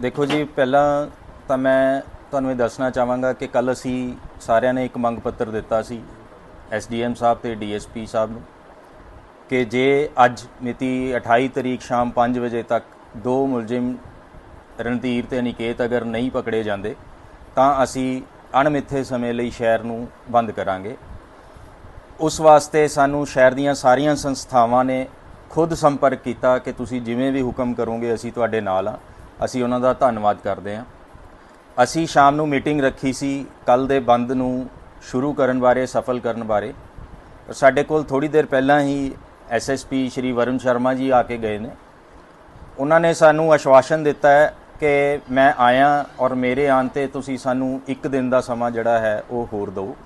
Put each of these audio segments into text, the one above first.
ਦੇਖੋ ਜੀ, ਪਹਿਲਾਂ ਤਾਂ ਮੈਂ ਤੁਹਾਨੂੰ ਇਹ ਦੱਸਣਾ ਚਾਹਾਂਗਾ ਕਿ ਕੱਲ ਅਸੀਂ ਸਾਰਿਆਂ ਨੇ ਇੱਕ ਮੰਗ ਪੱਤਰ ਦਿੱਤਾ ਸੀ ਐਸਡੀਐਮ ਸਾਹਿਬ ਤੇ ਡੀਐਸਪੀ ਸਾਹਿਬ ਨੂੰ, ਕਿ ਜੇ ਅੱਜ ਮਿਤੀ 28 ਤਰੀਕ ਸ਼ਾਮ 5 ਵਜੇ ਤੱਕ ਦੋ ਮੁਲਜ਼ਮ ਰਣਧੀਰ ਤੇ ਅਨਿਕੇਤ ਅਗਰ ਨਹੀਂ ਪਕੜੇ ਜਾਂਦੇ, ਤਾਂ ਅਸੀਂ ਅਣਮਿੱਥੇ ਸਮੇਂ ਲਈ ਸ਼ਹਿਰ ਨੂੰ ਬੰਦ ਕਰਾਂਗੇ। ਉਸ ਵਾਸਤੇ ਸਾਨੂੰ ਸ਼ਹਿਰ ਦੀਆਂ ਸਾਰੀਆਂ ਸੰਸਥਾਵਾਂ ਨੇ ਖੁਦ ਸੰਪਰਕ ਕੀਤਾ ਕਿ ਤੁਸੀਂ ਜਿਵੇਂ ਵੀ ਹੁਕਮ ਕਰੋਗੇ, ਅਸੀਂ ਤੁਹਾਡੇ ਨਾਲ ਆ ਅਸੀਂ ਉਹਨਾਂ ਦਾ ਧੰਨਵਾਦ ਕਰਦੇ ਹਾਂ। ਅਸੀਂ ਸ਼ਾਮ ਨੂੰ ਮੀਟਿੰਗ ਰੱਖੀ ਸੀ, ਕੱਲ ਦੇ ਬੰਦ ਨੂੰ ਸ਼ੁਰੂ ਕਰਨ ਬਾਰੇ, ਸਫਲ ਕਰਨ ਬਾਰੇ। ਸਾਡੇ ਕੋਲ ਥੋੜੀ ਦੇਰ ਪਹਿਲਾਂ ਹੀ ਐਸਐਸਪੀ ਸ਼੍ਰੀ ਵਰੁਣ ਸ਼ਰਮਾ ਜੀ ਆ ਕੇ ਗਏ ਨੇ। ਉਹਨਾਂ ਨੇ ਸਾਨੂੰ ਆਸ਼ਵਾਸਨ ਦਿੱਤਾ ਹੈ ਕਿ ਮੈਂ ਆਇਆ ਔਰ ਮੇਰੇ ਆਉਣ ਤੇ ਤੁਸੀਂ ਸਾਨੂੰ ਇੱਕ ਦਿਨ ਦਾ ਸਮਾਂ ਜਿਹੜਾ ਹੈ, ਉਹ ਹੋਰ ਦਿਓ।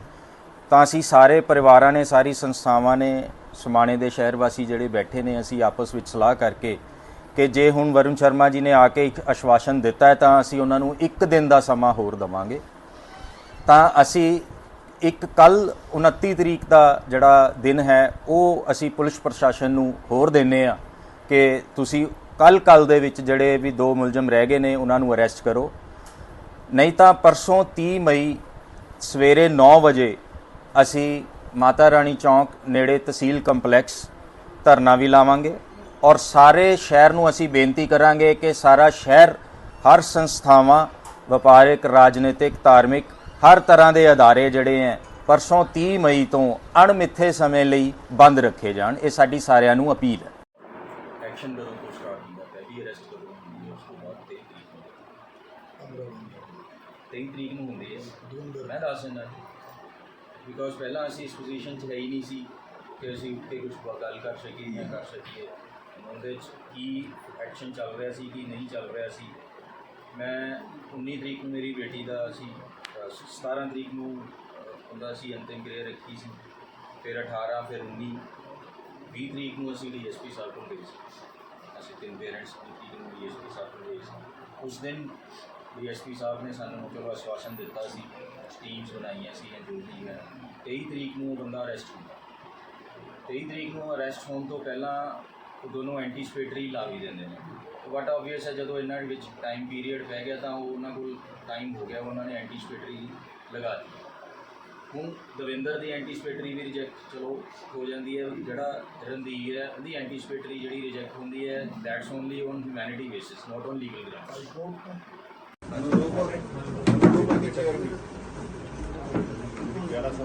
ਤਾਂ ਅਸੀਂ ਸਾਰੇ ਪਰਿਵਾਰਾਂ ਨੇ, ਸਾਰੀ ਸੰਸਥਾਵਾਂ ਨੇ, ਸਮਾਣੇ ਦੇ ਸ਼ਹਿਰ ਵਾਸੀ ਜਿਹੜੇ ਬੈਠੇ ਨੇ, ਅਸੀਂ ਆਪਸ ਵਿੱਚ ਸਲਾਹ ਕਰਕੇ ਕਿ ਜੇ ਹੁਣ ਵਰੁਣ ਸ਼ਰਮਾ ਜੀ ਨੇ ਆ ਕੇ ਇੱਕ ਅਸ਼ਵਾਸਨ ਦਿੱਤਾ ਹੈ, ਤਾਂ ਅਸੀਂ ਉਹਨਾਂ ਨੂੰ ਇੱਕ ਦਿਨ ਦਾ ਸਮਾਂ ਹੋਰ ਦਵਾਂਗੇ। ਤਾਂ ਅਸੀਂ ਇੱਕ ਕੱਲ 29 ਤਰੀਕ ਦਾ ਜਿਹੜਾ ਦਿਨ ਹੈ, ਉਹ ਅਸੀਂ ਪੁਲਿਸ ਪ੍ਰਸ਼ਾਸਨ ਨੂੰ ਹੋਰ ਦਿੰਨੇ ਆ ਕਿ ਤੁਸੀਂ ਕੱਲ ਕੱਲ ਦੇ ਵਿੱਚ ਜਿਹੜੇ ਵੀ ਦੋ ਮੁਲਜ਼ਮ ਰਹਿ ਗਏ ਨੇ, ਉਹਨਾਂ ਨੂੰ ਅਰੈਸਟ ਕਰੋ। ਨਹੀਂ ਤਾਂ ਪਰਸੋਂ 30 ਮਈ ਸਵੇਰੇ 9 ਵਜੇ ਅਸੀਂ ਮਾਤਾ ਰਾਣੀ ਚੌਂਕ ਨੇੜੇ ਤਹਿਸੀਲ ਕੰਪਲੈਕਸ ਧਰਨਾ ਵੀ ਲਾਵਾਂਗੇ ਔਰ ਸਾਰੇ ਸ਼ਹਿਰ ਨੂੰ ਅਸੀਂ ਬੇਨਤੀ ਕਰਾਂਗੇ ਕਿ ਸਾਰਾ ਸ਼ਹਿਰ, ਹਰ ਸੰਸਥਾਵਾਂ, ਵਪਾਰਿਕ, ਰਾਜਨੀਤਿਕ, ਧਾਰਮਿਕ, ਹਰ ਤਰ੍ਹਾਂ ਦੇ ਅਦਾਰੇ ਜਿਹੜੇ ਹੈ ਪਰਸੋਂ 30 ਮਈ ਤੋਂ ਅਣਮਿੱਥੇ ਸਮੇਂ ਲਈ ਬੰਦ ਰੱਖੇ ਜਾਣ। ਇਹ ਸਾਡੀ ਸਾਰਿਆਂ ਨੂੰ ਅਪੀਲ ਹੈ। ਐਕਸ਼ਨ ਕਦੋਂ ਤੋਂ ਸਟਾਰਟ ਹੁੰਦਾ, ਪਹਿਲੀ ਅਰੈਸਟ ਕਦੋਂ ਉਸ ਤੋਂ ਬਾਅਦ 23 ਤਰੀਕ ਨੂੰ ਹੁੰਦੀ ਹੈ। ਮੈਂ ਦੱਸ ਦਿੰਦਾ ਬਿਕੋਜ਼ ਪਹਿਲਾਂ ਅਸੀਂ ਇਸ ਪੋਜੀਸ਼ਨ 'ਚ ਹੈ ਹੀ ਨਹੀਂ ਸੀ ਕਿ ਅਸੀਂ ਉੱਤੇ ਕੁਝ ਗੱਲ ਕਰ ਸਕੀਏ ਜਾਂ ਕਰ ਸਕੀਏ। ਉਹਦੇ 'ਚ ਕੀ ਐਕਸ਼ਨ ਚੱਲ ਰਿਹਾ ਸੀ ਕੀ ਨਹੀਂ ਚੱਲ ਰਿਹਾ ਸੀ। ਮੈਂ 19 ਤਰੀਕ ਨੂੰ ਮੇਰੀ ਬੇਟੀ ਦਾ ਅਸੀਂ ਅ, 17 ਤਰੀਕ ਨੂੰ ਉਹਦਾ ਅਸੀਂ ਅੰਤਿਮ ਕਿਰਿਆ ਰੱਖੀ ਸੀ। ਫਿਰ 18 ਫਿਰ 19 20 ਤਰੀਕ ਨੂੰ ਅਸੀਂ ਡੀਐਸਪੀ ਸਾਹਿਬ ਕੋਲ ਗਏ ਸੀ। ਅਸੀਂ ਤਿੰਨ ਪੇਰੈਂਟਸ ਦੀ ਨੂੰ ਡੀਐਸਪੀ ਸਾਹਿਬ ਕੋਲ ਗਏ ਸੀ। ਉਸ ਦਿਨ ਡੀਐਸਪੀ ਸਾਹਿਬ ਨੇ ਸਾਨੂੰ ਚਲੋ ਆਸ਼ਵਾਸਨ ਦਿੱਤਾ ਸੀ ਟੀਮਸ ਬਣਾਈਆਂ ਸੀ ਜੋ ਵੀ ਹੈ 23 ਤਰੀਕ ਨੂੰ ਉਹ ਬੰਦਾ ਅਰੈਸਟ ਹੁੰਦਾ। 23 ਤਰੀਕ ਨੂੰ ਅਰੈਸਟ ਹੋਣ ਤੋਂ ਪਹਿਲਾਂ ਉਹ ਦੋਨੋਂ ਐਂਟੀਸਪੇਟਰੀ ਲਾ ਵੀ ਦਿੰਦੇ ਨੇ। ਬਟ ਆਬਵੀਅਸ ਹੈ ਜਦੋਂ ਇਹਨਾਂ ਦੇ ਵਿੱਚ ਟਾਈਮ ਪੀਰੀਅਡ ਪੈ ਗਿਆ ਤਾਂ ਉਹ ਉਹਨਾਂ ਕੋਲ ਟਾਈਮ ਹੋ ਗਿਆ ਉਹਨਾਂ ਨੇ ਐਂਟੀਸਪੇਟਰੀ ਲਗਾ ਦਿੱਤੀ। ਹੁਣ ਦਵਿੰਦਰ ਦੀ ਐਂਟੀਸਪੇਟਰੀ ਵੀ ਰਿਜੈਕਟ ਚਲੋ ਹੋ ਜਾਂਦੀ ਹੈ ਜਿਹੜਾ ਰਣਧੀਰ ਹੈ ਉਹਦੀ ਐਂਟੀਸਪੇਟਰੀ ਜਿਹੜੀ ਰਿਜੈਕਟ ਹੁੰਦੀ ਹੈ that's only on humanity basis not on legal grounds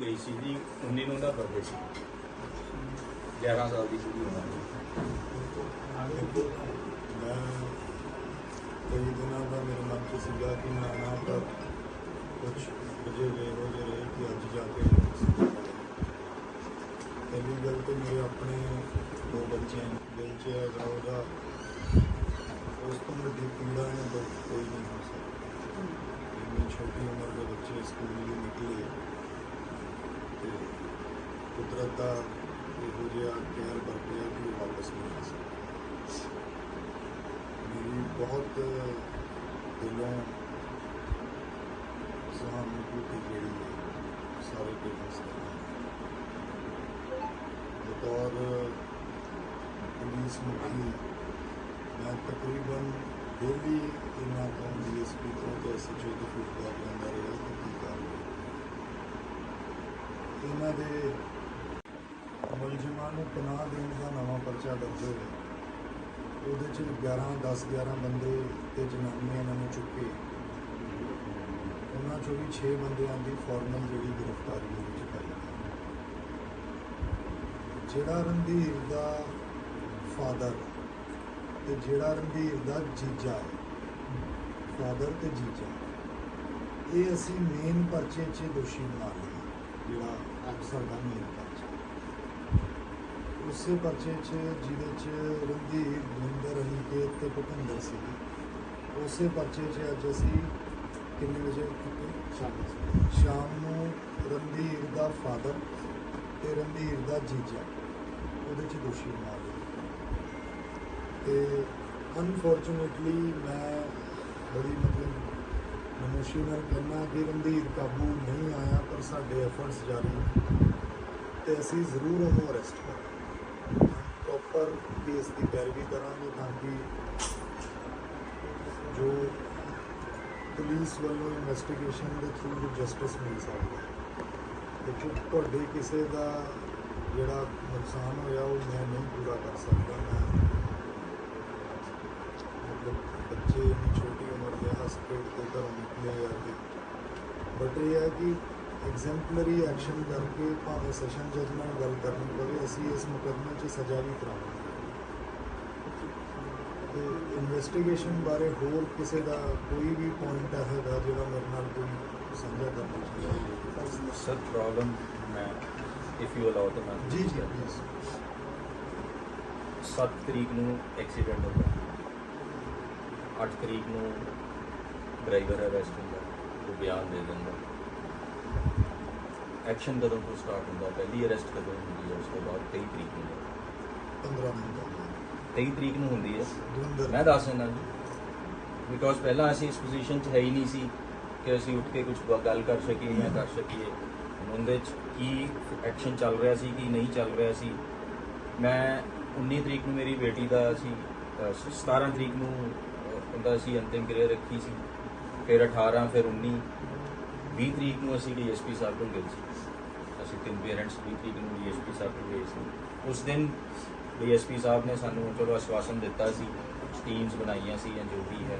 ਗਈ ਸੀ ਜੀ 19 ਨੂੰ ਦਾ ਬਰਥਡੇ ਸੀ। 11 ਸਾਲ ਦੀ ਸੀ ਉਹਨਾਂ ਦੀ। ਮੈਂ ਕਈ ਦਿਨਾਂ ਦਾ ਮੇਰੇ ਮਨ 'ਚ ਸੀਗਾ ਕਿ ਮੈਂ ਨਾ ਪਰ ਕੁਝ ਵਜੇ ਵੇ ਹੋ ਜੇ ਰਹੇ ਕਿ ਅੱਜ ਜਾ ਕੇ ਪਹਿਲੀ ਗੱਲ ਤੇ ਮੇਰੇ ਆਪਣੇ ਦੋ ਬੱਚੇ ਦਿਲ 'ਚ ਹੈਗਾ ਉਹਦਾ ਉਸ ਤੋਂ ਵੱਡੀ ਪੀੜਾ ਹੈ ਤਾਂ ਕੋਈ ਨਹੀਂ ਹੋ ਸਕਦੀ ਇੰਨੀ ਛੋਟੀ ਉਮਰ ਦੇ ਬੱਚੇ ਸਕੂਲ ਲਈ ਨਿਕਲੇ ਤੇ ਕੁਦਰਤ ਦਾ ਇਹੋ ਜਿਹਾ ਕਹਿਰ ਵਰਤਿਆ ਕਿ ਉਹ ਵਾਪਸ ਨਹੀਂ ਆ ਸਕਦਾ ਮੇਰੀ ਬਹੁਤ ਦਿਲੋਂ ਸਹਾਨੁਭੂਤੀ ਜਿਹੜੀ ਹੈ ਸਾਰੇ ਪੇਰੈਂਟਸ ਦੇ ਨਾਲ ਬਤੌਰ ਪੁਲਿਸ ਮੁਖੀ ਮੈਂ ਤਕਰੀਬਨ ਡੇਲੀ ਇਹਨਾਂ ਤੋਂ ਡੀਐਸਪੀ ਤੋਂ ਤੇ ਐਸਐਚਓ ਦੀ ਫੀਡਬੈਕ ਲੈਂਦਾ ਰਿਹਾ ਕਿ ਕੀ ਕਰ ਇਹਨਾਂ ਦੇ ਮੁਲਜ਼ਮਾਂ ਨੂੰ ਪਨਾਹ ਦੇਣ ਦਾ ਨਵਾਂ ਪਰਚਾ ਦਰਜ ਹੋਇਆ। ਉਹਦੇ ਚ 11 10 11 ਬੰਦੇ ਤੇ ਜਨਾਨੀਆਂ ਇਹਨਾਂ ਨੂੰ ਚੁੱਕੇ। ਉਹਨਾਂ ਚੋਂ ਵੀ 6 ਬੰਦਿਆਂ ਦੀ ਫਾਰਮਲ ਜਿਹੜੀ ਗ੍ਰਿਫਤਾਰੀ ਹੋ ਚੁੱਕੀ ਹੈ ਜਿਹੜਾ ਰਣਧੀਰ ਦਾ ਫਾਦਰ ਤੇ ਜਿਹੜਾ ਰਣਧੀਰ ਦਾ ਜੀਜਾ ਹੈ, ਫਾਦਰ ਤੇ ਜੀਜਾ, ਇਹ ਅਸੀਂ ਮੇਨ ਪਰਚੇ 'ਚ ਦੋਸ਼ੀ ਬਣਾ ਲਿਆ ਜਿਹੜਾ ਅਫਸਰ ਦਾ ਮੇਨ ਪਰਚਾ ਉਸੇ ਪਰਚੇ 'ਚ ਜਿਹਦੇ 'ਚ ਰਣਧੀਰ ਦਵਿੰਦਰ ਅਨਿਕੇਤ ਤੇ ਭੁਪਿੰਦਰ ਸੀ ਉਸੇ ਪਰਚੇ 'ਚ ਅੱਜ ਅਸੀਂ ਕਿੰਨੇ ਵਜੇ ਸ਼ਾਮ ਸ਼ਾਮ ਨੂੰ ਰਣਧੀਰ ਦਾ ਫਾਦਰ ਤੇ ਰਣਧੀਰ ਦਾ ਜੀਜਾ ਉਹਦੇ 'ਚ ਦੋਸ਼ੀ ਬਣਾ ਲਿਆ ਤੇ ਅਨਫੋਰਚੂਨੇਟਲੀ ਮੈਂ ਬੜੀ ਮਤਲਬ ਨਮੋਸ਼ੀ ਨਾਲ ਕਹਿਣਾ ਕਿ ਰਣਧੀਰ ਕਾਬੂ ਨਹੀਂ ਆਇਆ, ਪਰ ਸਾਡੇ ਐਫਰਟਸ ਜਾਰੀ ਨੇ। ਤੇ ਅਸੀਂ ਜ਼ਰੂਰ ਉਹਨੂੰ ਅਰੈਸਟ ਕਰਾਂਗੇ। ਪ੍ਰੋਪਰ ਕੇਸ ਦੀ ਪੈਰਵੀ ਕਰਾਂਗੇ ਤਾਂ ਕਿ ਜੋ ਪੁਲਿਸ ਵੱਲੋਂ ਇਨਵੈਸਟੀਗੇਸ਼ਨ ਦੇ ਥਰੂ ਜਸਟਿਸ ਮਿਲ ਸਕਦਾ ਦੇਖੋ ਤੁਹਾਡੇ ਕਿਸੇ ਦਾ ਜਿਹੜਾ ਨੁਕਸਾਨ ਹੋਇਆ ਉਹ ਮੈਂ ਨਹੀਂ ਪੂਰਾ ਕਰ ਸਕਦਾ, ਮੈਂ ਮਤਲਬ ਬੱਚੇ ਦੀ ਛੋਟੀ ਉਮਰ ਦੇ ਹਸਪੀਟਲ ਤੋਂ ਘਰੋਂ ਨਿਕਲੇ ਆ ਕੇ ਬਟ ਇਹ ਹੈ ਕਿ ਐਗਜ਼ੈਂਪਲਰੀ ਐਕਸ਼ਨ ਕਰਕੇ ਭਾਵੇਂ ਸੈਸ਼ਨ ਜੱਜ ਨਾਲ ਗੱਲ ਕਰਨੀ ਪਵੇ ਅਸੀਂ ਇਸ ਮੁਕੱਦਮੇ 'ਚ ਸਜ਼ਾ ਵੀ ਕਰਾਵਾਂਗੇ ਤੇ ਇਨਵੈਸਟੀਗੇਸ਼ਨ ਬਾਰੇ ਹੋਰ ਕਿਸੇ ਦਾ ਕੋਈ ਵੀ ਪੁਆਇੰਟ ਹੈਗਾ ਜਿਹੜਾ ਮੇਰੇ ਨਾਲ ਕੋਈ ਸਾਂਝਾ ਕਰਨਾ ਚਾਹੁੰਦਾ ਸਰ ਪ੍ਰੋਬਲਮ ਮੈਂ ਇਫ ਯੂ ਅਲਾਉ ਤਾਂ ਮੈਂ ਜੀ ਜੀ ਪਲੀਜ਼ 7 ਤਰੀਕ ਨੂੰ ਐਕਸੀਡੈਂਟ ਹੁੰਦਾ 8 ਤਰੀਕ ਨੂੰ ਡਰਾਈਵਰ ਅਰੈਸਟ ਹੁੰਦਾ ਉਹ ਬਿਆਨ ਦੇ ਦਿੰਦਾ। ਐਕਸ਼ਨ ਕਦੋਂ ਤੋਂ ਸਟਾਰਟ ਹੁੰਦਾ ਪਹਿਲੀ ਅਰੈਸਟ ਕਦੋਂ ਹੁੰਦੀ ਹੈ ਉਸ ਤੋਂ ਬਾਅਦ 23 ਤਰੀਕ ਨੂੰ। 15 ਦਿਨ ਦਾ 23 ਤਰੀਕ ਨੂੰ ਹੁੰਦੀ ਹੈ। ਮੈਂ ਦੱਸ ਦਿੰਦਾ ਜੀ ਬਿਕੋਜ਼ ਪਹਿਲਾਂ ਅਸੀਂ ਇਸ ਪੋਜੀਸ਼ਨ 'ਚ ਹੈ ਹੀ ਨਹੀਂ ਸੀ ਕਿ ਅਸੀਂ ਉੱਠ ਕੇ ਕੁਝ ਗੱਲ ਕਰ ਸਕੀਏ ਜਾਂ ਕਰ ਸਕੀਏ। ਉਹਦੇ 'ਚ ਕੀ ਐਕਸ਼ਨ ਚੱਲ ਰਿਹਾ ਸੀ ਕੀ ਨਹੀਂ ਚੱਲ ਰਿਹਾ ਸੀ। ਮੈਂ 19 ਤਰੀਕ ਨੂੰ ਮੇਰੀ ਬੇਟੀ ਦਾ ਅ, 17 ਤਰੀਕ ਨੂੰ ਅ, ਉਹਦਾ ਅਸੀਂ ਅੰਤਿਮ ਕਿਰਿਆ ਰੱਖੀ ਸੀ। ਫਿਰ 18 ਫਿਰ 19 20 ਤਰੀਕ ਨੂੰ ਅਸੀਂ ਡੀਐਸਪੀ ਸਾਹਿਬ ਕੋਲ ਗਏ ਸੀ। ਅਸੀਂ ਤਿੰਨ ਪੇਰੈਂਟਸ 20 ਤਰੀਕ ਨੂੰ ਡੀਐਸਪੀ ਸਾਹਿਬ ਕੋਲ ਗਏ ਸੀ। ਉਸ ਦਿਨ ਡੀਐਸਪੀ ਸਾਹਿਬ ਨੇ ਸਾਨੂੰ ਚਲੋ ਆਸ਼ਵਾਸਨ ਦਿੱਤਾ ਸੀ ਟੀਮਸ ਬਣਾਈਆਂ ਸੀ ਜਾਂ ਜੋ ਵੀ ਹੈ।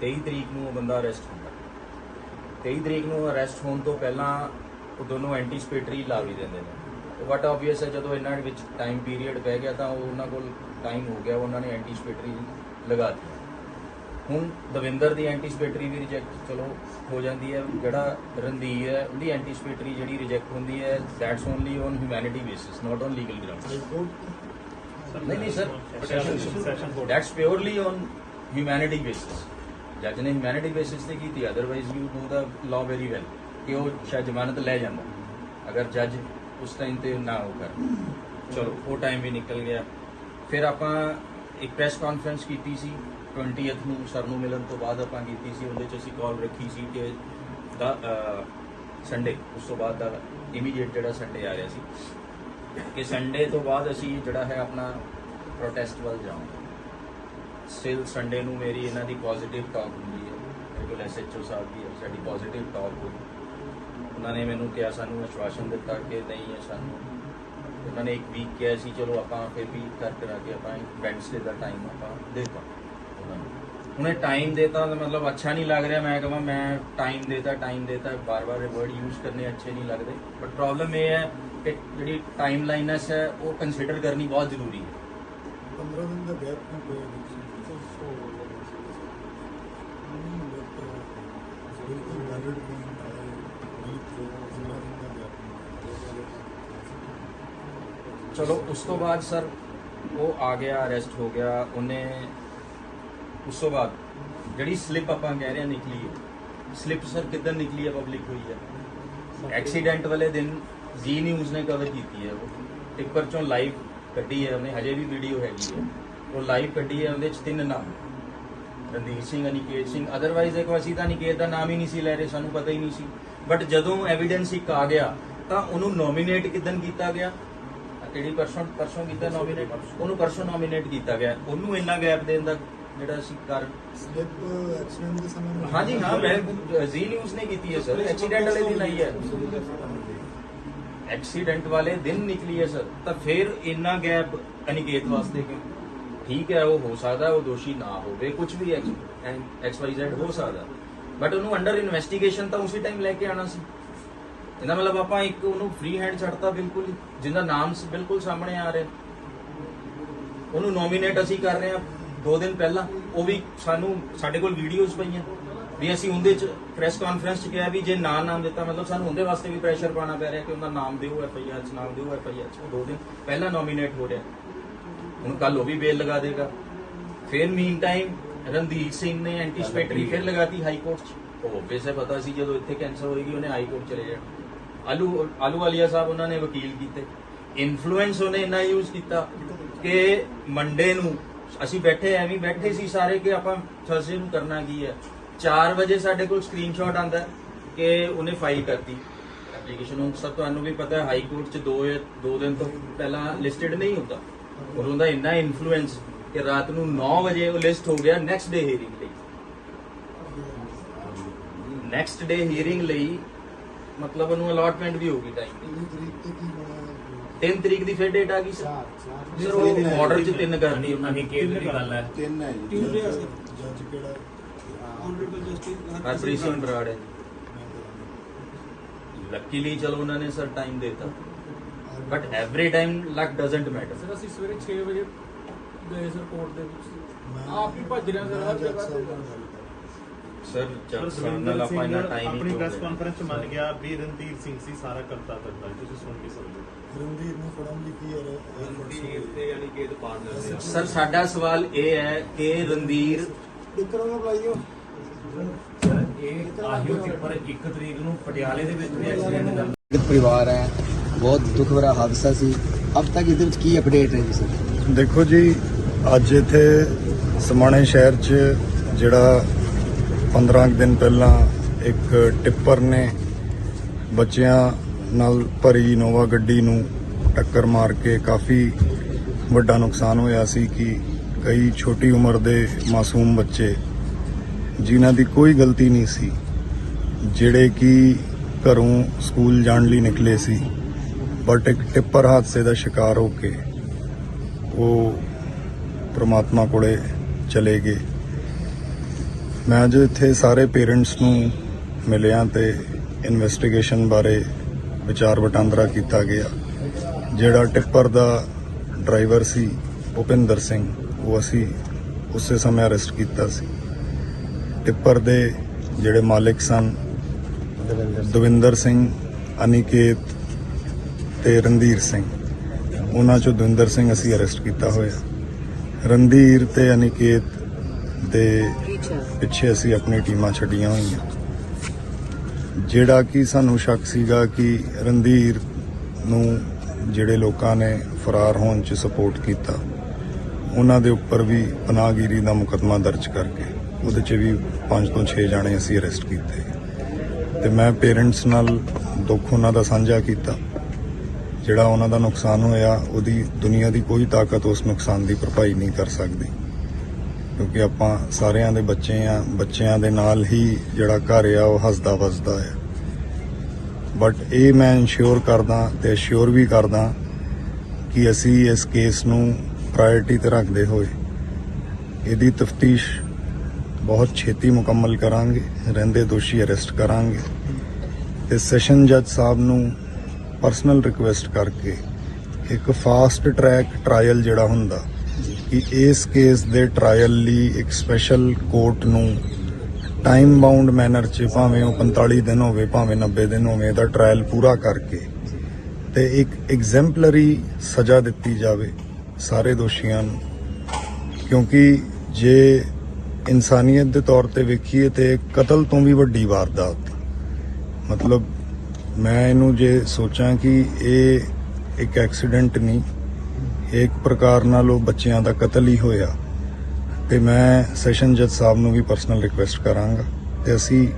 23 ਤਰੀਕ ਨੂੰ ਉਹ ਬੰਦਾ ਅਰੈਸਟ ਹੁੰਦਾ। 23 ਤਰੀਕ ਨੂੰ ਅਰੈਸਟ ਹੋਣ ਤੋਂ ਪਹਿਲਾਂ ਉਹ ਦੋਨੋਂ ਐਂਟੀਸਪੇਟਰੀ ਲਾ ਵੀ ਦਿੰਦੇ ਨੇ। ਬਟ ਆਬਵੀਅਸ ਹੈ ਜਦੋਂ ਇਹਨਾਂ ਵਿੱਚ ਟਾਈਮ ਪੀਰੀਅਡ ਪੈ ਗਿਆ ਤਾਂ ਉਹਨਾਂ ਕੋਲ ਟਾਈਮ ਹੋ ਗਿਆ ਉਹਨਾਂ ਨੇ ਐਂਟੀਸਪੇਟਰੀ ਲਗਾਤੀ ਹੁਣ ਦਵਿੰਦਰ ਦੀ ਐਂਟੀਸਪੇਟਰੀ ਵੀ ਰਿਜੈਕਟ ਚਲੋ ਹੋ ਜਾਂਦੀ ਹੈ, ਜਿਹੜਾ ਰਣਧੀਰ ਹੈ, ਉਹਦੀ ਐਂਟੀਸਪੇਟਰੀ ਜਿਹੜੀ ਰਿਜੈਕਟ ਹੁੰਦੀ ਹੈ that's only on humanity basis not on legal grounds ਨਹੀਂ ਨਹੀਂ sir that's purely on humanity basis ਜੱਜ ਨੇ ਹਿਊਮੈਨਿਟੀ ਬੇਸਿਸ ਤੇ ਕੀਤੀ otherwise you know the law very well ਕਿ ਉਹ ਸ਼ਾਇਦ ਜ਼ਮਾਨਤ ਲੈ ਜਾਂਦਾ, ਅਗਰ ਜੱਜ ਉਸ ਟਾਈਮ ਤੇ ਨਾ ਹੋ ਕਰ। ਚਲੋ, ਉਹ ਟਾਈਮ ਵੀ ਨਿਕਲ ਗਿਆ। ਫਿਰ ਆਪਾਂ ਇੱਕ ਪ੍ਰੈਸ ਕਾਨਫਰੰਸ ਕੀਤੀ ਸੀ 20th ਨੂੰ ਸਰ ਨੂੰ ਮਿਲਣ ਤੋਂ ਬਾਅਦ ਆਪਾਂ ਕੀਤੀ ਸੀ, ਉਹਦੇ ਚ ਅਸੀਂ ਕਾਲ ਰੱਖੀ ਸੀ ਕਿ ਦਾ ਸੰਡੇ ਉਸ ਤੋਂ ਬਾਅਦ ਦਾ ਇਮੀਡੀਏਟ ਜਿਹੜਾ ਸੰਡੇ ਆ ਰਿਹਾ ਸੀ। ਕਿ ਸੰਡੇ ਤੋਂ ਬਾਅਦ ਅਸੀਂ ਜਿਹੜਾ ਹੈ ਆਪਣਾ ਪ੍ਰੋਟੈਸਟ ਵੱਲ ਜਾਵਾਂਗੇ। ਸਟਿਲ ਸੰਡੇ ਨੂੰ ਮੇਰੀ ਇਹਨਾਂ ਦੀ ਪੋਜ਼ਿਟਿਵ ਟਾਕ ਹੁੰਦੀ ਹੈ। ਮੇਰੇ ਕੋਲ ਐਸਐਚਓ ਸਾਹਿਬ ਦੀ ਸਾਡੀ ਪੋਜ਼ਿਟਿਵ ਟਾਕ ਹੋਈ। ਉਹਨਾਂ ਨੇ ਮੈਨੂੰ ਕਿਹਾ, ਸਾਨੂੰ ਅਸ਼ਵਾਸਨ ਦਿੱਤਾ ਕਿ ਨਹੀਂ ਹੈ ਸਾਨੂੰ ਉਹਨਾਂ ਨੇ ਇੱਕ ਵੀਕ ਕਿਹਾ ਸੀ, ਚਲੋ ਆਪਾਂ ਫਿਰ ਵੀ ਕਰ ਕਰਾ ਕੇ ਆਪਾਂ ਵੈਂਸਡੇ ਦਾ ਟਾਈਮ ਆਪਾਂ ਦੇਤਾ ਉਹਨਾਂ ਨੂੰ। ਹੁਣ ਟਾਈਮ ਦੇਤਾ ਤਾਂ ਮਤਲਬ ਅੱਛਾ ਨਹੀਂ ਲੱਗ ਰਿਹਾ, ਮੈਂ ਕਹਾਂ ਮੈਂ ਟਾਈਮ ਦੇਤਾ ਟਾਈਮ ਦੇਤਾ, ਬਾਰ-ਬਾਰ ਇਹ ਵਰਡ ਯੂਜ਼ ਕਰਨੇ ਅੱਛੇ ਨਹੀਂ ਲੱਗਦੇ। ਬਟ ਪ੍ਰੋਬਲਮ ਇਹ ਹੈ ਕਿ ਜਿਹੜੀ ਟਾਈਮ ਲਾਈਨਸ ਹੈ, ਉਹ ਕੰਸੀਡਰ ਕਰਨੀ ਬਹੁਤ ਜ਼ਰੂਰੀ ਹੈ। 15 ਦਿਨ ਦਾ ਗੈਪ ਕਿਉਂ ਪਿਆ ਵਿੱਚ ਬਿਲਕੁਲ ਵੈਲਿਡ ਪੁਆਇੰਟ ਹੈ ਵੀ ਤੋਂ 15 ਦਿਨ ਦਾ ਗੈਪ ਚਲੋ, ਉਸ ਤੋਂ ਬਾਅਦ ਸਰ, ਉਹ ਆ ਗਿਆ ਅਰੈਸਟ ਹੋ ਗਿਆ, ਉਹਨੇ ਉਸ ਤੋਂ ਬਾਅਦ ਜਿਹੜੀ ਸਲਿੱਪ ਆਪਾਂ ਕਹਿ ਰਹੇ ਹਾਂ ਨਿਕਲੀ ਹੈ ਸਲਿੱਪ ਸਰ ਕਿੱਦਾਂ ਨਿਕਲੀ ਹੈ ਪਬਲਿਕ ਹੋਈ ਹੈ ਐਕਸੀਡੈਂਟ ਵਾਲੇ ਦਿਨ ਜੀ ਨਿਊਜ਼ ਨੇ ਕਵਰ ਕੀਤੀ ਹੈ ਉਹ। ਟਿੱਪਰ ਚੋਂ ਲਾਈਵ ਕੱਢੀ ਹੈ ਉਹਨੇ, ਹਜੇ ਵੀ ਵੀਡੀਓ ਹੈਗੀ ਹੈ ਉਹ ਲਾਈਵ ਕੱਢੀ ਹੈ ਉਹਦੇ ਚ ਤਿੰਨ ਨਾਮ। ਰਣਧੀਰ ਸਿੰਘ, ਅਨਿਕੇਤ ਸਿੰਘ ਅਦਰਵਾਈਜ਼ ਇੱਕ ਅਸੀਂ ਤਾਂ ਅਨਿਕੇਤ ਦਾ ਨਾਮ ਹੀ ਨਹੀਂ ਸੀ ਲੈ ਰਹੇ, ਸਾਨੂੰ ਪਤਾ ਹੀ ਨਹੀਂ ਸੀ। ਬਟ ਜਦੋਂ ਐਵੀਡੈਂਸ ਇੱਕ ਆ ਗਿਆ, ਤਾਂ ਉਹਨੂੰ ਨੋਮੀਨੇਟ ਕਿਦਨ ਕੀਤਾ ਗਿਆ? ਕਿਹੜੀ ਪਰਸਨ ਪਰਸੋਂ ਕੀਤਾ ਨੋਮੀਨੇਟ ਉਹਨੂੰ ਪਰਸੋਂ ਨੋਮੀਨੇਟ ਕੀਤਾ ਗਿਆ। ਉਹਨੂੰ ਇੰਨਾ ਗੈਪ ਦੇਣ ਦਾ ਜਿਹੜਾ ਸੀ ਕਾਰਨ ਸਲਿੱਪ ਐਕਸੀਡੈਂਟ ਦੇ ਸਮੇਂ? ਹਾਂਜੀ ਹਾਂ ਮੈਂ ਜੀ ਨਿਊਜ਼ ਨੇ ਕੀਤੀ ਹੈ ਸਰ ਐਕਸੀਡੈਂਟ ਵਾਲੇ ਦਿਨ ਆਈ ਹੈ। ਐਕਸੀਡੈਂਟ ਵਾਲੇ ਦਿਨ ਨਿਕਲੀ ਹੈ ਸਰ ਤਾਂ ਫਿਰ ਇੰਨਾ ਗੈਪ ਅਨਿਕੇਤ ਵਾਸਤੇ ਕਿਉਂ ਠੀਕ ਹੈ ਉਹ ਹੋ ਸਕਦਾ ਉਹ ਦੋਸ਼ੀ ਨਾ ਹੋਵੇ। ਕੁਝ ਵੀ ਐਕਸ ਵਾਈ ਜ਼ੈਡ ਹੋ ਸਕਦਾ। ਬਟ ਉਹਨੂੰ ਅੰਡਰ ਇਨਵੈਸਟੀਗੇਸ਼ਨ ਤਾਂ ਉਸੇ ਟਾਈਮ ਲੈ ਕੇ ਆਣਾ ਸੀ। ਇਹਦਾ ਮਤਲਬ ਆਪਾਂ ਇੱਕ ਉਹਨੂੰ ਫ੍ਰੀ ਹੈਂਡ ਛੱਡਤਾ ਬਿਲਕੁਲ ਹੀ, ਜਿਹਦਾ ਨਾਮ ਸ- ਬਿਲਕੁਲ ਸਾਹਮਣੇ ਆ ਰਿਹਾ। ਉਹਨੂੰ ਨੋਮੀਨੇਟ ਅਸੀਂ ਕਰ ਰਹੇ ਹਾਂ ਦੋ ਦਿਨ ਪਹਿਲਾਂ ਉਹ ਵੀ ਸਾਨੂੰ ਸਾਡੇ ਕੋਲ ਵੀਡੀਓਜ਼ ਪਈਆਂ। ਵੀ ਅਸੀਂ ਉਹਦੇ ਚ ਪ੍ਰੈਸ ਕਾਨਫਰੰਸ ਚ ਕਿਹਾ ਵੀ ਜੇ ਨਾ ਨਾਮ ਦਿੱਤਾ ਮਤਲਬ ਸਾਨੂੰ ਉਹਦੇ ਵਾਸਤੇ ਵੀ ਪ੍ਰੈਸ਼ਰ ਪਾਣਾ ਪੈ ਰਿਹਾ ਕਿ ਉਹਦਾ ਨਾਮ ਦਿਓ ਐਫ ਆਈ ਆਰ ਚ ਨਾਮ ਦਿਓ ਐਫ ਆਈ ਆਰ ਚ। ਉਹ ਦੋ ਦਿਨ ਪਹਿਲਾਂ ਨੋਮੀਨੇਟ ਹੋ ਰਿਹਾ। ਹੁਣ ਕੱਲ ਉਹ ਵੀ ਬੇਲ ਲਗਾ ਦੇਗਾ। ਫਿਰ ਮੀਨ ਟਾਈਮ ਰਣਧੀਰ ਸਿੰਘ ਨੇ ਐਂਟੀਸਪੇਟਰੀ ਫਿਰ ਲਗਾਤੀ ਹਾਈ ਕੋਰਟ ਚ। ਉਹ ਵੈਸੇ ਪਤਾ ਸੀ ਜਦੋਂ ਇੱਥੇ ਕੈਂਸਲ ਹੋਏਗੀ ਉਹਨੇ ਹਾਈ ਕੋਰਟ ਚਲੇ ਜਾਣਾ। ਆਲੂ ਆਲੂ ਸਾਹਿਬ ਉਹਨਾਂ ਨੇ ਵਕੀਲ ਕੀਤੇ। ਇਨਫਲੂਐਂਸ ਉਹਨੇ ਇੰਨਾ ਯੂਜ਼ ਕੀਤਾ ਕਿ ਮੰਡੇ ਨੂੰ ਅਸੀਂ ਬੈਠੇ ਐਵੇਂ ਬੈਠੇ ਸੀ ਸਾਰੇ ਕਿ ਆਪਾਂ ਥਰਸਡੇ ਨੂੰ ਕਰਨਾ ਕੀ ਹੈ। 4 ਵਜੇ ਸਾਡੇ ਕੋਲ ਸਕਰੀਨਸ਼ਾਟ ਆਂਦਾ ਕਿ ਉਹਨੇ ਫਾਈਲ ਕਰਤੀ। ਐਪਲੀਕੇਸ਼ਨ ਹੁਣ ਸਭ ਤੁਹਾਨੂੰ ਵੀ ਪਤਾ ਹੈ ਹਾਈ ਕੋਰਟ 'ਚ 2 ਜਾਂ 2 ਦਿਨ ਤੋਂ ਪਹਿਲਾਂ ਲਿਸਟਡ ਨਹੀਂ ਹੁੰਦਾ। ਔਰ ਉਹਦਾ ਇੰਨਾ ਇਨਫਲੂਐਂਸ ਕਿ ਰਾਤ ਨੂੰ 9 ਵਜੇ ਉਹ ਲਿਸਟ ਹੋ ਗਿਆ ਨੈਕਸਟ ਡੇ ਹੀਅਰਿੰਗ ਲਈ। ਨੈਕਸਟ ਡੇ ਹੀਅਰਿੰਗ ਲਈ ਮਤਲਬ ਉਹਨੂੰ ਅਲਾਟਮੈਂਟ ਵੀ ਹੋ ਗਈ ਟਾਈਮ ਦੀ। ਕਿੰਨੀ ਤਰੀਕ ਤੇ ਕੀ ਬਣਾਇਆ 3 ਤਰੀਕ ਦੀ ਫਿਰ ਡੇਟ ਆ ਗਈ ਸਰ। ਸਰ ਉਹ ਆਰਡਰ 'ਚ ਤਿੰਨ ਕਰਨੀ ਉਹਨਾਂ ਨੇ ਤਿੰਨ ਗੱਲ ਹੈ। ਤਿੰਨ ਹੈ ਜੀ। Tuesday ਆ ਜੱਜ ਸਰ। ਜੱਜ ਕਿਹੜਾ ਆਨਰੇਬਲ ਜਸਟਿਸ ਹਰਪ੍ਰੀਤ ਸਿੰਘ ਬਰਾੜ ਹੈ। ਲੱਕੀਲੀ ਚਲੋ ਉਹਨਾਂ ਨੇ ਸਰ ਟਾਈਮ ਦਿੱਤਾ। But every time luck doesn't matter sir ਅਸੀਂ ਸਵੇਰੇ 6 ਵਜੇ ਗਏ ਸਰ ਕੋਰਟ ਦੇ ਵਿੱਚ। ਆਪ ਹੀ ਭੱਜ ਰਿਹਾ ਸਰ ਹਰ ਜਗ੍ਹਾ ਤੇ। ਸਰ ਜੱਜ ਸਾਹਿਬ ਨਾਲ ਆਪਾਂ ਇੰਨਾ ਟਾਈਮ ਆਪਣੀ ਪ੍ਰੈਸ? ਕਾਨਫਰੰਸ ਚ ਮੰਨ ਗਿਆ ਵੀ ਰਣਧੀਰ ਸਿੰਘ ਸੀ ਸਾਰਾ ਕਰਤਾ ਕਰਦਾ ਹੈ, ਤੁਸੀਂ ਸੁਣ ਕੇ ਸਕਦੇ ਰਣਧੀਰ ਨੂੰ ਫੜਨ ਲਈ ਕੀ ਹੈ? ਰਣਧੀਰ ਤੇ ਯਾਨੀ ਕਿ ਇਹਦੇ ਪਾਰਟਨਰ ਸਰ ਸਾਡਾ ਸਵਾਲ ਇਹ ਹੈ ਕਿ ਰਣਧੀਰ ਟਿਕਰਾਂ ਨੂੰ ਬੁਲਾਈਓ। ਸਰ ਇਹ ਆਹੀਓ ਪੇਪਰ 1 ਤਰੀਕ ਨੂੰ ਪਟਿਆਲੇ ਦੇ ਵਿੱਚ ਵੀ ਐਕਸੀਡੈਂਟ ਦਾ। ਪਰਿਵਾਰ ਹੈ ਬਹੁਤ ਦੁੱਖ ਭਰਾ ਹਾਦਸਾ ਸੀ। ਅਬ ਤੱਕ ਇਹਦੇ ਵਿੱਚ ਕੀ ਅਪਡੇਟ ਹੈ ਜੀ ਸਰ? ਦੇਖੋ ਜੀ ਅੱਜ ਇੱਥੇ ਸਮਾਣੇ ਸ਼ਹਿਰ 'ਚ ਜਿਹੜਾ 15 ਦਿਨ ਪਹਿਲਾਂ ਇੱਕ ਟਿੱਪਰ ਨੇ ਬੱਚਿਆਂ ਨਾਲ ਭਰੀ ਇਨੋਵਾ ਗੱਡੀ ਨੂੰ ਟੱਕਰ ਮਾਰ ਕੇ ਕਾਫੀ ਵੱਡਾ ਨੁਕਸਾਨ ਹੋਇਆ ਸੀ ਕਿ ਕਈ ਛੋਟੀ ਉਮਰ ਦੇ ਮਾਸੂਮ ਬੱਚੇ ਜਿਨ੍ਹਾਂ ਦੀ ਕੋਈ ਗਲਤੀ ਨਹੀਂ ਸੀ, ਜਿਹੜੇ ਕਿ ਘਰੋਂ ਸਕੂਲ ਜਾਣ ਲਈ ਨਿਕਲੇ ਸੀ, ਬਟ ਇੱਕ ਟਿੱਪਰ ਹਾਦਸੇ ਦਾ ਸ਼ਿਕਾਰ ਹੋ ਕੇ ਉਹ ਪ੍ਰਮਾਤਮਾ ਕੋਲੇ ਚਲੇ ਗਏ। ਮੈਂ ਅੱਜ ਇੱਥੇ ਸਾਰੇ ਪੇਰੈਂਟਸ ਨੂੰ ਮਿਲਿਆ ਤੇ ਇਨਵੈਸਟੀਗੇਸ਼ਨ ਬਾਰੇ ਵਿਚਾਰ ਵਟਾਂਦਰਾ ਕੀਤਾ ਗਿਆ। ਜਿਹੜਾ ਟਿੱਪਰ ਦਾ ਡਰਾਈਵਰ ਸੀ, ਭੁਪਿੰਦਰ ਸਿੰਘ, ਉਹ ਅਸੀਂ ਉਸੇ ਸਮੇਂ ਅਰੈਸਟ ਕੀਤਾ ਸੀ। ਟਿੱਪਰ ਦੇ ਜਿਹੜੇ ਮਾਲਕ ਸਨ, ਦਵਿੰਦਰ ਸਿੰਘ, ਅਨਿਕੇਤ ਤੇ ਰਣਧੀਰ ਸਿੰਘ। ਉਹਨਾਂ ਚੋਂ ਦਵਿੰਦਰ ਸਿੰਘ ਅਸੀਂ ਅਰੈਸਟ ਕੀਤਾ ਹੋਇਆ। ਰਣਧੀਰ ਤੇ ਅਨਿਕੇਤ ਦੇ ਪਿੱਛੇ ਅਸੀਂ ਆਪਣੀ ਟੀਮਾਂ ਛੱਡੀਆਂ ਹੋਈਆਂ। ਜਿਹੜਾ ਕਿ ਸਾਨੂੰ ਸ਼ੱਕ ਸੀਗਾ ਕਿ ਰਣਧੀਰ ਨੂੰ ਜਿਹੜੇ ਲੋਕਾਂ ਨੇ ਫਰਾਰ ਹੋਣ 'ਚ ਸਪੋਰਟ ਕੀਤਾ, ਉਹਨਾਂ ਦੇ ਉੱਪਰ ਵੀ ਪਨਾਹਗੀਰੀ ਦਾ ਮੁਕੱਦਮਾ ਦਰਜ ਕਰਕੇ, ਉਹਦੇ 'ਚ ਵੀ 5 ਤੋਂ 6 ਜਾਣੇ ਅਸੀਂ ਅਰੈਸਟ ਕੀਤੇ। ਤੇ ਮੈਂ ਪੇਰੈਂਟਸ ਨਾਲ ਦੁੱਖ ਉਹਨਾਂ ਦਾ ਸਾਂਝਾ ਕੀਤਾ। ਜਿਹੜਾ ਉਹਨਾਂ ਦਾ ਨੁਕਸਾਨ ਹੋਇਆ, ਉਹਦੀ ਦੁਨੀਆ ਦੀ ਕੋਈ ਤਾਕਤ ਉਸ ਨੁਕਸਾਨ ਦੀ ਭਰਪਾਈ ਨਹੀਂ ਕਰ ਸਕਦੀ। ਕਿਉਂਕਿ ਆਪਾਂ ਸਾਰਿਆਂ ਦੇ ਬੱਚੇ ਆ, ਬੱਚਿਆਂ ਦੇ ਨਾਲ ਹੀ ਜਿਹੜਾ ਘਰ ਆ, ਉਹ ਹੱਸਦਾ ਵਸਦਾ ਆ। ਬਟ ਇਹ ਮੈਂ ਇਨਸ਼ੋਰ ਕਰਦਾ ਤੇ ਅਸ਼ੋਰ ਵੀ ਕਰਦਾ ਕਿ ਅਸੀਂ ਇਸ ਕੇਸ ਨੂੰ ਪ੍ਰਾਇੋਰਟੀ ਤੇ ਰੱਖਦੇ ਹੋਏ ਇਹਦੀ ਤਫਤੀਸ਼ ਬਹੁਤ ਛੇਤੀ ਮੁਕੰਮਲ ਕਰਾਂਗੇ, ਰਹਿੰਦੇ ਦੋਸ਼ੀ ਅਰੈਸਟ ਕਰਾਂਗੇ ਤੇ ਸੈਸ਼ਨ ਜੱਜ ਸਾਹਿਬ ਨੂੰ ਪਰਸਨਲ ਰਿਕੁਐਸਟ ਕਰਕੇ ਇੱਕ ਫਾਸਟ ਟਰੈਕ ਟ੍ਰਾਇਲ ਜਿਹੜਾ ਹੁੰਦਾ ਕਿ ਇਸ ਕੇਸ ਦੇ ਟ੍ਰਾਇਲ ਲਈ ਇੱਕ ਸਪੈਸ਼ਲ ਕੋਰਟ ਨੂੰ ਟਾਈਮ ਬਾਉਂਡ ਮੈਨਰ 'ਚ ਭਾਵੇਂ ਉਹ 45 ਦਿਨ ਹੋਵੇ, ਭਾਵੇਂ 90 ਦਿਨ ਹੋਵੇ, ਇਹਦਾ ਟ੍ਰਾਇਲ ਪੂਰਾ ਕਰਕੇ ਤੇ ਇੱਕ ਐਗਜ਼ੈਂਪਲਰੀ ਸਜ਼ਾ ਦਿੱਤੀ ਜਾਵੇ ਸਾਰੇ ਦੋਸ਼ੀਆਂ ਨੂੰ। ਕਿਉਂਕਿ ਜੇ ਇਨਸਾਨੀਅਤ ਦੇ ਤੌਰ ਤੇ ਵੇਖੀਏ ਤੇ ਕਤਲ ਤੋਂ ਵੀ ਵੱਡੀ ਵਾਰਦਾਤ। ਮਤਲਬ ਮੈਂ ਇਹਨੂੰ ਜੇ ਸੋਚਾਂ ਕਿ ਇਹ ਇੱਕ ਐਕਸੀਡੈਂਟ ਨਹੀਂ ਇੱਕ ਪ੍ਰਕਾਰ ਨਾਲ ਉਹ ਬੱਚਿਆਂ ਦਾ ਕਤਲ ਹੀ ਹੋਇਆ। ਤੇ ਮੈਂ ਸੈਸ਼ਨ ਜੱਜ ਸਾਹਿਬ ਨੂੰ ਵੀ ਪਰਸਨਲ ਰਿਕੁਐਸਟ ਕਰਾਂਗਾ ਤੇ ਅਸੀਂ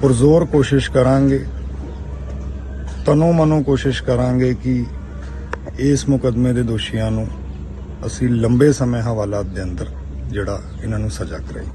ਪੁਰਜ਼ੋਰ ਕੋਸ਼ਿਸ਼ ਕਰਾਂਗੇ, ਤਨੋ ਮਨੋ ਕੋਸ਼ਿਸ਼ ਕਰਾਂਗੇ ਕਿ ਇਸ ਮੁਕਦਮੇ ਦੇ ਦੋਸ਼ੀਆਂ ਨੂੰ ਅਸੀਂ ਲੰਬੇ ਸਮੇਂ ਹਵਾਲਾਤ ਦੇ ਅੰਦਰ ਜਿਹੜਾ ਇਹਨਾਂ ਨੂੰ ਸਜ਼ਾ ਕਰਾਈ